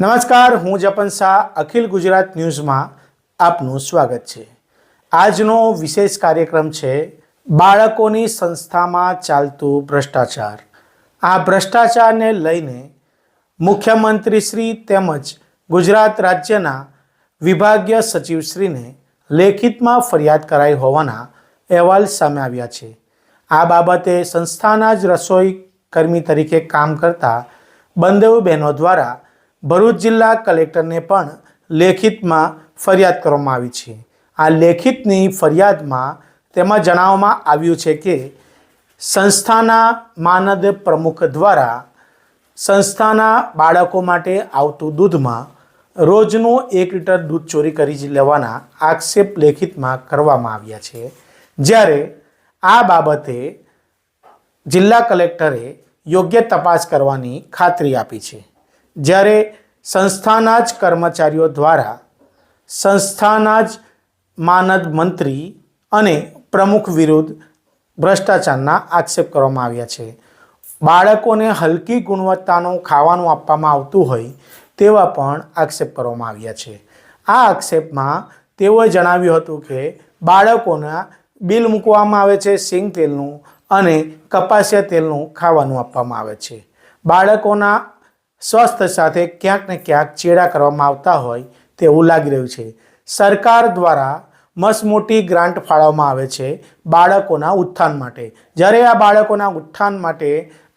નમસ્કાર, હું જપન શાહ, અખિલ ગુજરાત ન્યૂઝમાં આપનું સ્વાગત છે. આજનો વિશેષ કાર્યક્રમ છે, બાળકોની સંસ્થામાં ચાલતું ભ્રષ્ટાચાર. આ ભ્રષ્ટાચારને લઈને મુખ્યમંત્રીશ્રી તેમજ ગુજરાત રાજ્યના વિભાગીય સચિવશ્રીને લેખિતમાં ફરિયાદ કરાઈ હોવાના અહેવાલ સામે આવ્યા છે. આ બાબતે સંસ્થાના જ રસોઈ કર્મી તરીકે કામ કરતા બંદેવ બહેનો દ્વારા ભરૂચ જિલ્લા કલેક્ટરને પણ લેખિતમાં ફરિયાદ કરવામાં આવી છે. આ લેખિતની ફરિયાદમાં તેમાં જણાવવામાં આવ્યું છે કે સંસ્થાના માનદ પ્રમુખ દ્વારા સંસ્થાના બાળકો માટે આવતું દૂધમાં રોજનું એક લીટર દૂધ ચોરી કરી લેવાના આક્ષેપ લેખિતમાં કરવામાં આવ્યા છે. જ્યારે આ બાબતે જિલ્લા કલેક્ટરે યોગ્ય તપાસ કરવાની ખાતરી આપી છે. જ્યારે સંસ્થાના જ કર્મચારીઓ દ્વારા સંસ્થાના જ માનદ મંત્રી અને પ્રમુખ વિરુદ્ધ ભ્રષ્ટાચારના આક્ષેપ કરવામાં આવ્યા છે. બાળકોને હલકી ગુણવત્તાનું ખાવાનું આપવામાં આવતું હોય તેવા પણ આક્ષેપ કરવામાં આવ્યા છે. આ આક્ષેપમાં તેઓએ જણાવ્યું હતું કે બાળકોના બિલ મૂકવામાં આવે છે, સિંગ તેલનું અને કપાસિયા તેલનું ખાવાનું આપવામાં આવે છે. બાળકોના સ્વાસ્થ્ય સાથે ક્યાંક ને ક્યાંક ચેડા કરવામાં આવતા હોય તેવું લાગી રહ્યું છે. સરકાર દ્વારા મસમોટી ગ્રાન્ટ ફાળવવામાં આવે છે બાળકોના ઉત્થાન માટે. જ્યારે આ બાળકોના ઉત્થાન માટે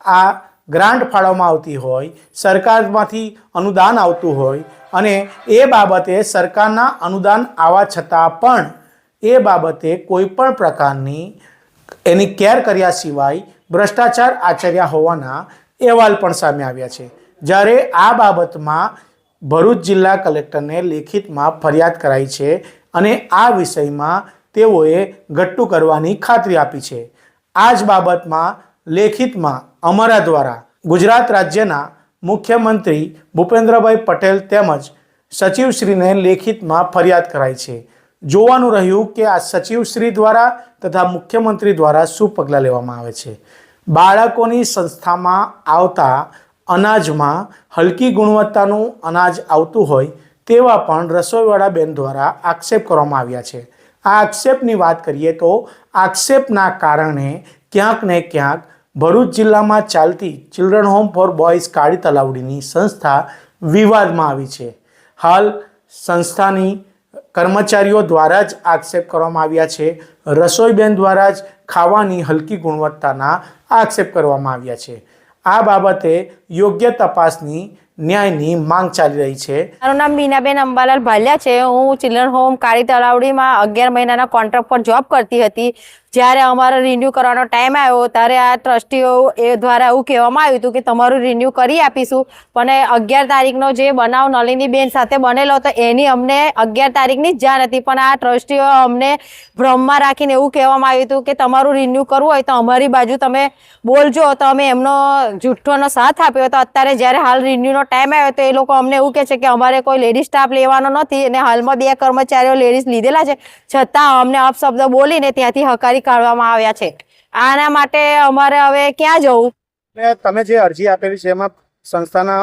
આ ગ્રાન્ટ ફાળવવામાં આવતી હોય, સરકારમાંથી અનુદાન આવતું હોય અને એ બાબતે સરકારના અનુદાન આવવા છતાં પણ એ બાબતે કોઈ પણ પ્રકારની એની કેર કર્યા સિવાય ભ્રષ્ટાચાર આચર્યા હોવાના અહેવાલ પણ સામે આવ્યા છે. જ્યારે આ બાબતમાં ભરૂચ જિલ્લા કલેક્ટરને લેખિતમાં ફરિયાદ કરાઈ છે અને આ વિષયમાં તેઓએ ઘટ્ટું કરવાની ખાતરી આપી છે. આ જ બાબતમાં લેખિતમાં અમારા દ્વારા ગુજરાત રાજ્યના મુખ્યમંત્રી ભૂપેન્દ્રભાઈ પટેલ તેમજ સચિવશ્રીને લેખિતમાં ફરિયાદ કરાઈ છે. જોવાનું રહ્યું કે આ સચિવશ્રી દ્વારા તથા મુખ્યમંત્રી દ્વારા શું પગલાં લેવામાં આવે છે. બાળકોની સંસ્થામાં આવતા અનાજમાં હલકી ગુણવત્તાનું અનાજ આવતું હોય તેવા પણ રસોઈવાળા બેન દ્વારા આક્ષેપ કરવામાં આવ્યા છે. આ આક્ષેપની વાત કરીએ તો આક્ષેપના કારણે ક્યાંક ને ક્યાંક ભરૂચ જિલ્લામાં ચાલતી ચિલ્ડ્રન હોમ ફોર બોયઝ કાળી તલાવડીની સંસ્થા વિવાદમાં આવી છે. હાલ સંસ્થાની કર્મચારીઓ દ્વારા જ આક્ષેપ કરવામાં આવ્યા છે. રસોઈબેન દ્વારા જ ખાવાની હલકી ગુણવત્તાના આક્ષેપ કરવામાં આવ્યા છે. આ બાબતે યોગ્ય તપાસની ન્યાયની માંગ ચાલી રહી છે. મારું નામ મીનાબેન અંબાલાલ ભાલિયા છે. હું ચિલ્ડ્રન હોમ કાળી તલાવડીમાં અગિયાર મહિનાના કોન્ટ્રાક્ટ પર જોબ કરતી હતી. જ્યારે અમારો રિન્યૂ કરવાનો ટાઈમ આવ્યો, ત્યારે આ ટ્રસ્ટીઓ એ દ્વારા એવું કહેવામાં આવ્યું હતું કે તમારું રિન્યૂ કરી આપીશું. પણ અગિયાર તારીખનો જે બનાવ નલિનીબેન સાથે બનેલો હતો, એની અમને અગિયાર તારીખની જ જાણ હતી. પણ આ ટ્રસ્ટીઓ અમને ભ્રમમાં રાખીને એવું કહેવામાં આવ્યું હતું કે તમારું રિન્યૂ કરવું હોય તો અમારી બાજુ તમે બોલજો. તો અમે એમનો જુઠ્ઠોનો સાથ આપ્યો હતો. અત્યારે જ્યારે હાલ રિન્યૂનો ટાઈમ આવ્યો તો એ લોકો અમને એવું કહે છે કે અમારે કોઈ લેડીઝ સ્ટાફ લેવાનો નથી અને હાલમાં બે કર્મચારીઓ લેડીઝ લીધેલા છે. છતાં અમને અપશબ્દ બોલીને ત્યાંથી હકારી કાઢવામાં આવ્યા છે. આના માટે અમારે હવે ક્યાં જવું? તમે જે અરજી આપેલી છે એમાં સંસ્થાના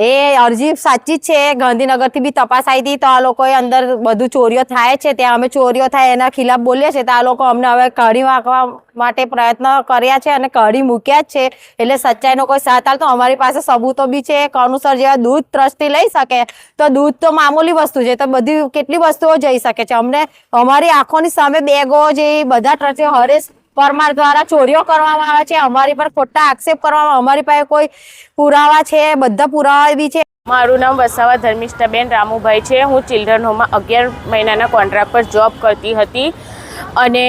એ અરજી સાચી જ છે. ગાંધીનગરથી બી તપાસ આવી હતી તો આ લોકોએ અંદર બધું ચોરીઓ થાય છે. ત્યાં અમે ચોરીઓ થાય એના ખિલાફ બોલીએ છીએ તો આ લોકો અમને હવે કઢી વાંકવા માટે પ્રયત્ન કર્યા છે અને કઢી મૂક્યા જ છે. એટલે સચ્ચાઈનો કોઈ સાથ હાલ તો અમારી પાસે સબૂતો બી છે. કનુસર જેવા દૂધ ટ્રસ્ટી લઈ શકે, તો દૂધ તો મામૂલી વસ્તુ છે. તો બધી કેટલી વસ્તુઓ જઈ શકે છે. અમને અમારી આંખોની સામે બેગો જે બધા ટ્રસ્ટી હરેશ પરમાર દ્વારા ચોરીઓ કરવામાં આવે છે, અમારી પર ખોટા આક્ષેપ કરવામાં અમારી પાસે કોઈ પુરાવા છે, બધા પુરાવા બી છે. મારું નામ વસાવા ધર્મિષ્ઠાબેન રામુભાઈ છે, હું ચિલ્ડ્રન હોમમાં અગિયાર મહિનાના કોન્ટ્રાક્ટ પર જોબ કરતી હતી અને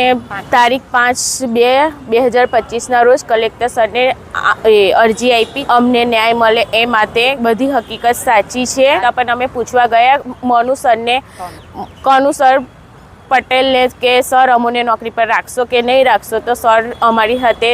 તારીખ પાંચ બે બે હજાર પચીસના રોજ કલેક્ટર સરને અરજી આપી. અમને ન્યાય મળે એ માટે બધી હકીકત સાચી છે. પણ અમે પૂછવા ગયા, મનુ સરને કનુ સર પટેલને કે સર અમોને નોકરી પર રાખશો કે નહીં રાખશો? તો સર અમારી હાથે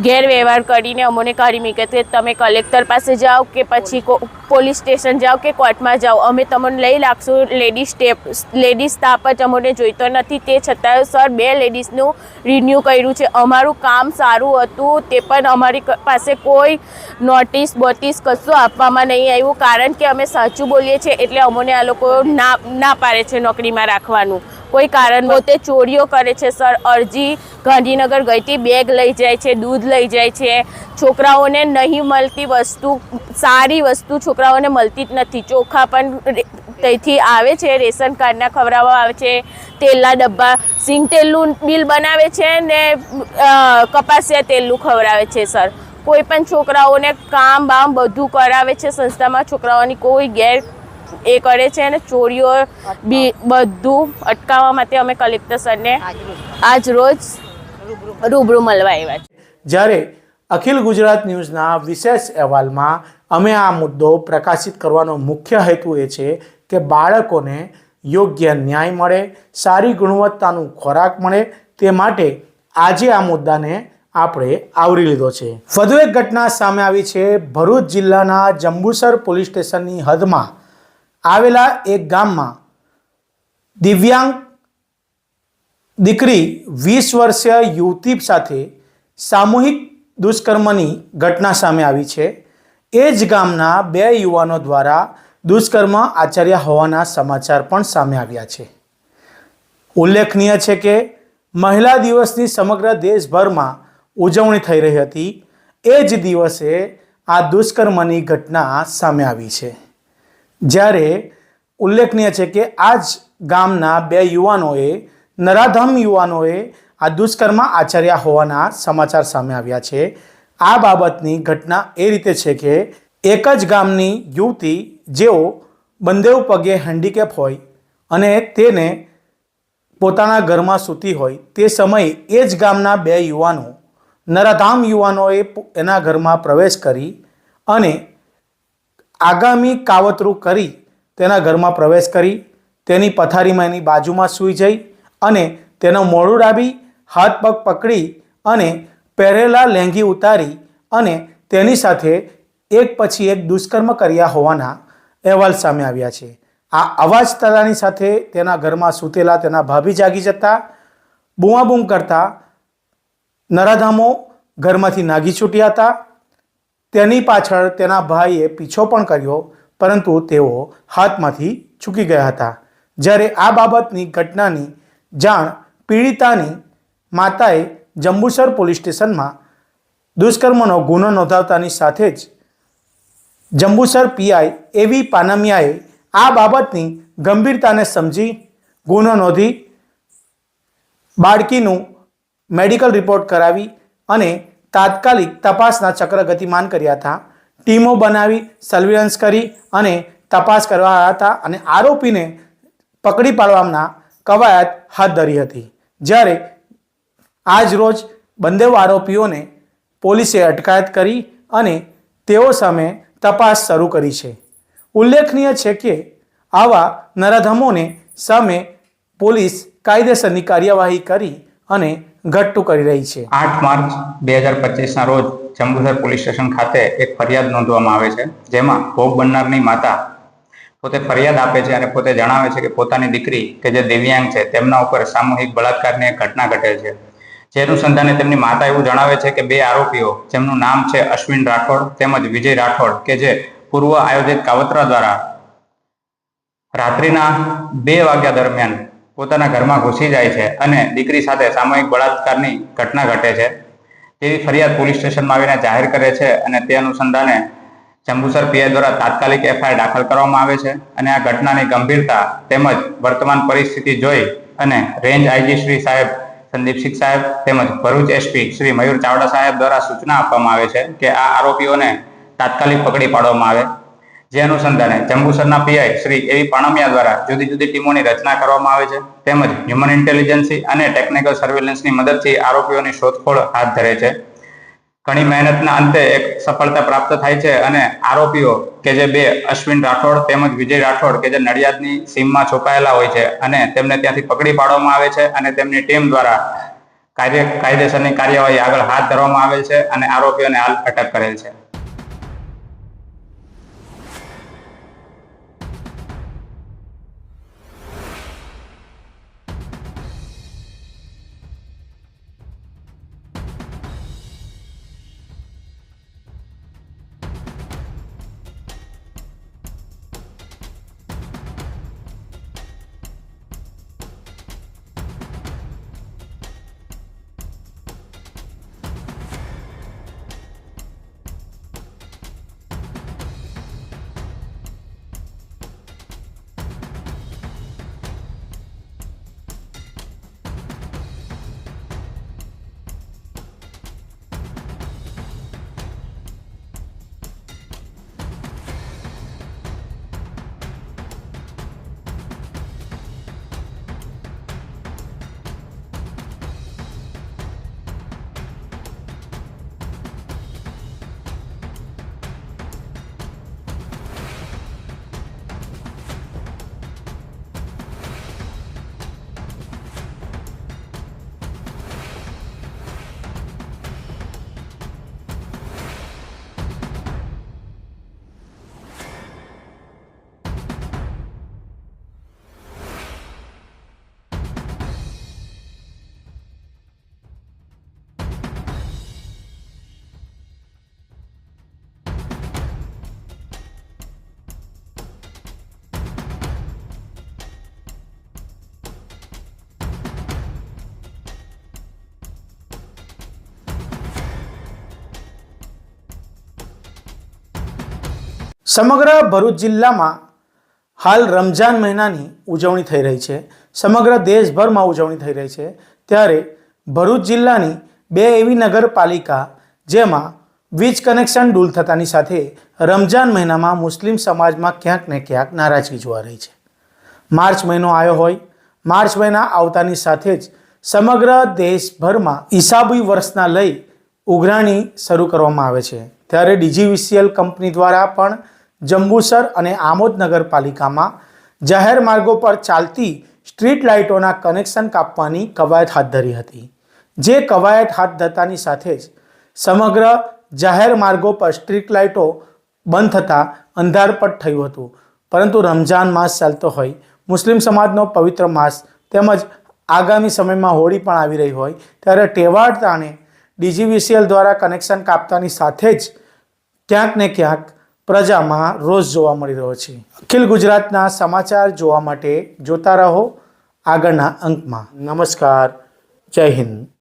ગેરવ્યવહાર કરીને અમોને કાઢી મૂકે કે તમે કલેક્ટર પાસે જાઓ કે પછી પોલીસ સ્ટેશન જાઓ કે કોર્ટમાં જાઓ, અમે તમને લઈ લાગશું. લેડીઝ સ્ટેપ, લેડીઝ સ્ટાફ જ અમને જોઈતો નથી. તે છતાં સર, બે લેડીઝનું રિન્યૂ કર્યું છે. અમારું કામ સારું હતું, તે પણ અમારી પાસે કોઈ નોટિસ બોટિસ કશું આપવામાં નહીં આવ્યું. કારણ કે અમે સાચું બોલીએ છીએ એટલે અમોને આ લોકો ના ના પાડે છે નોકરીમાં રાખવાનું. કોઈ કારણ પોતે ચોરીઓ કરે છે, સર. અરજી ગાંધીનગર ગઈથી બેગ લઈ જાય છે, દૂધ લઈ જાય છે. છોકરાઓને નહીં મળતી વસ્તુ, સારી વસ્તુ છોકરાઓને મળતી જ નથી. ચોખા પણ તેથી આવે છે, રેશન કાર્ડના ખવડાવવા આવે છે. તેલના ડબ્બા, સિંગ તેલનું બિલ બનાવે છે ને કપાસિયા તેલનું ખવડાવે છે, સર. કોઈ પણ છોકરાઓને કામ બામ બધું કરાવે છે સંસ્થામાં, છોકરાઓની કોઈ ગેર એ કરે છે અને ચોરીઓ બી બધું અટકાવવા માટે અમે કલેક્ટર સરને આજ રોજ રૂબરૂ મળવા આવ્યા છે. જ્યારે અખિલ ગુજરાત ન્યૂઝના વિશેષ અહેવાલમાં અમે આ મુદ્દો પ્રકાશિત કરવાનો મુખ્ય હેતુ એ છે કે બાળકોને યોગ્ય ન્યાય મળે, સારી ગુણવત્તાનું ખોરાક મળે, તે માટે આજે આ મુદ્દાને આપણે આવરી લીધો છે. વધુ એક ઘટના સામે આવી છે. ભરૂચ જિલ્લાના જંબુસર પોલીસ સ્ટેશનની હદમાં આવેલા એક ગામમાં દિવ્યાંગ દીકરી વીસ વર્ષીય યુવતી સાથે સામૂહિક દુષ્કર્મની ઘટના સામે આવી છે. એ જ ગામના બે યુવાનો દ્વારા દુષ્કર્મ આચર્યા હોવાના સમાચાર પણ સામે આવ્યા છે. ઉલ્લેખનીય છે કે મહિલા દિવસની સમગ્ર દેશભરમાં ઉજવણી થઈ રહી હતી. એ જ દિવસે આ દુષ્કર્મની ઘટના સામે આવી છે. જ્યારે ઉલ્લેખનીય છે કે આ જ ગામના બે યુવાનોએ, નરાધમ યુવાનોએ આ દુષ્કર્મ આચર્યા હોવાના સમાચાર સામે આવ્યા છે. આ બાબતની ઘટના એ રીતે છે કે એક જ ગામની યુવતી જેઓ બંદેવ પગે હેન્ડીકેપ હોય અને તેને પોતાના ઘરમાં સૂતી હોય, તે સમયે એ જ ગામના બે યુવાનો નરાધામ યુવાનોએ એના ઘરમાં પ્રવેશ કરી અને આગામી કાવતરું કરી તેના ઘરમાં પ્રવેશ કરી, તેની પથારીમાં એની બાજુમાં સૂઈ જઈ અને તેનો મોડું ડાબી હાથ પગ પકડી અને પહેરેલા લેંઘી ઉતારી અને તેની સાથે એક પછી એક દુષ્કર્મ કર્યા હોવાના અહેવાલ સામે આવ્યા છે. આ અવાજ તલાની સાથે તેના ઘરમાં સૂતેલા તેના ભાભી જાગી જતા, બૂમાબૂમ કરતા નરાધામો ઘરમાંથી નાગી છૂટ્યા હતા. તેની પાછળ તેના ભાઈએ પીછો પણ કર્યો, પરંતુ તેઓ હાથમાંથી ચૂકી ગયા હતા. જ્યારે આ બાબતની ઘટનાની જાણ પીડિતાની માતાએ જંબુસર પોલીસ સ્ટેશનમાં દુષ્કર્મનો ગુનો નોંધાવતાની સાથે જ જંબુસર પીઆઈ એવી પાનમિયાએ આ બાબતની ગંભીરતાને સમજી ગુનો નોંધી બાળકીનું મેડિકલ રિપોર્ટ કરાવી અને તાત્કાલિક તપાસના ચક્ર ગતિમાન કર્યા હતા. ટીમો બનાવી સર્વેલન્સ કરી અને તપાસ કરવા હતા અને આરોપીને પકડી પાડવાના કવાયત હાથ ધરી હતી. જ્યારે આજ રોજ બંને આરોપીઓને પોલીસે અટકાયત કરી અને તેઓ સામે તપાસ શરૂ કરી છે. ઉલ્લેખનીય છે કે આવા નરાધમોને સામે પોલીસ કાયદેસરની કાર્યવાહી કરી અને ઘટ્ટું કરી રહી છે. આઠ માર્ચ બે હજાર પચીસના રોજ જંબુસર પોલીસ સ્ટેશન ખાતે એક ફરિયાદ નોંધવામાં આવે છે, જેમાં ભોગ બનનારની માતા પોતે ફરિયાદ આપે છે અને પોતે જણાવે છે કે પોતાની દીકરી કે જે દિવ્યાંગ છે, તેમના ઉપર સામૂહિક બળાત્કારની ઘટના ઘટે છે. જે અનુસંધાને તેમની માતા એવું જણાવે છે કે બે આરોપીઓ, જેમનું નામ છે અશ્વિન રાઠોડ તેમજ વિજય રાઠોડ, કે જે પૂર્વ આયોજિત કાવતરા દ્વારા રાત્રિના બે વાગ્યા દરમિયાન પોતાના ઘરમાં ઘૂસી જાય છે અને દીકરી સાથે સામૂહિક બળાત્કારની ઘટના ઘટે છે. તેવી ફરિયાદ પોલીસ સ્ટેશનમાં આવીને જાહેર કરે છે અને તે અનુસંધાને જંબુસર પીઆઈ દ્વારા તાત્કાલિક એફઆઈઆર દાખલ કરવામાં આવે છે અને આ ઘટનાની ગંભીરતા તેમજ વર્તમાન પરિસ્થિતિ જોઈ અને રેન્જ આઈજી શ્રી સાહેબ સંદીપસિંહ સાહેબ તેમજ ભરૂચ એસપી શ્રી મયુર ચાવડા સાહેબ દ્વારા સૂચના આપવામાં આવે છે કે આ આરોપીઓને તાત્કાલિક પકડી પાડવામાં આવે. જે અનુસંધાને જંબુસરના પીઆઈ શ્રી એવી પાણમિયા દ્વારા જુદી જુદી ટીમોની રચના કરવામાં આવે છે. તેમજ હ્યુમન ઇન્ટેલિજન્સી અને ટેકનિકલ સર્વેલન્સની મદદથી આરોપીઓની શોધખોળ હાથ ધરે છે. ઘણી મહેનતના અંતે એક સફળતા પ્રાપ્ત થાય છે અને આરોપીઓ કે જે બે અશ્વિન રાઠોડ તેમજ વિજય રાઠોડ કે જે નડિયાદની સીમમાં છુપાયેલા હોય છે અને તેમને ત્યાંથી પકડી પાડવામાં આવે છે અને તેમની ટીમ દ્વારા કાર્ય કાયદેસરની કાર્યવાહી આગળ હાથ ધરવામાં આવેલ છે અને આરોપીઓને હાલ અટક કરેલ છે. સમગ્ર ભરૂચ જિલ્લામાં હાલ રમજાન મહિનાની ઉજવણી થઈ રહી છે. સમગ્ર દેશભરમાં ઉજવણી થઈ રહી છે. ત્યારે ભરૂચ જિલ્લાની બે એવી નગરપાલિકા જેમાં વીજ કનેક્શન ડૂલ થતાની સાથે રમજાન મહિનામાં મુસ્લિમ સમાજમાં ક્યાંક ને ક્યાંક નારાજગી જોવા રહી છે. માર્ચ મહિનો આવ્યો હોય, માર્ચ મહિના આવતાની સાથે જ સમગ્ર દેશભરમાં ઈસાબી વર્ષના લઈ ઉઘરાણી શરૂ કરવામાં આવે છે. ત્યારે ડીજીવીસીએલ કંપની દ્વારા પણ જંબુસર અને આમોદ નગરપાલિકામાં જાહેર માર્ગો પર ચાલતી સ્ટ્રીટ લાઇટોના કનેક્શન કાપવાની કવાયત હાથ ધરી હતી. જે કવાયત હાથ ધરતાની સાથે જ સમગ્ર જાહેર માર્ગો પર સ્ટ્રીટ લાઇટો બંધ થતાં અંધારપટ થયું હતું. પરંતુ રમજાન માસ ચાલતો હોય, મુસ્લિમ સમાજનો પવિત્ર માસ તેમજ આગામી સમયમાં હોળી પણ આવી રહી હોય, ત્યારે ટેવાડતાને ડીજીવીસીએલ દ્વારા કનેક્શન કાપતાની સાથે જ ક્યાંક ને ક્યાંક પ્રજામાં રોષ જોવા મળી રહ્યો છે. અખિલ ગુજરાતના સમાચાર જોવા માટે જોતા રહો આગળના અંકમાં. નમસ્કાર. જય હિન્દ.